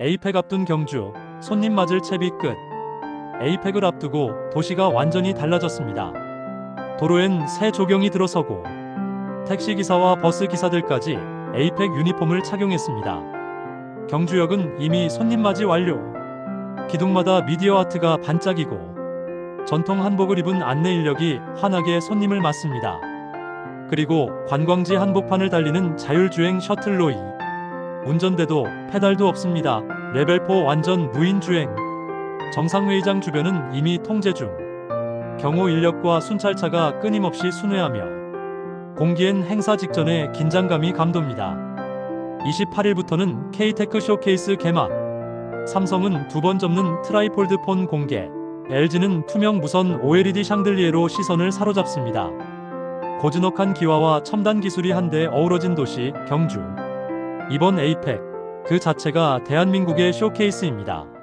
에이펙 앞둔 경주, 손님 맞을 채비 끝. 에이펙을 앞두고 도시가 완전히 달라졌습니다. 도로엔 새 조경이 들어서고 택시기사와 버스기사들까지 에이펙 유니폼을 착용했습니다. 경주역은 이미 손님 맞이 완료. 기둥마다 미디어 아트가 반짝이고 전통 한복을 입은 안내 인력이 환하게 손님을 맞습니다. 그리고 관광지 한복판을 달리는 자율주행 셔틀로이. 운전대도 페달도 없습니다. 레벨 4 완전 무인주행. 정상회의장 주변은 이미 통제 중. 경호 인력과 순찰차가 끊임없이 순회하며 공기엔 행사 직전에 긴장감이 감돕니다. 28일부터는 K테크 쇼케이스 개막. 삼성은 두 번 접는 트라이폴드 폰 공개. LG는 투명 무선 OLED 샹들리에로 시선을 사로잡습니다. 고즈넉한 기와와 첨단 기술이 한데 어우러진 도시 경주. 이번 에이펙 그 자체가 대한민국의 쇼케이스입니다.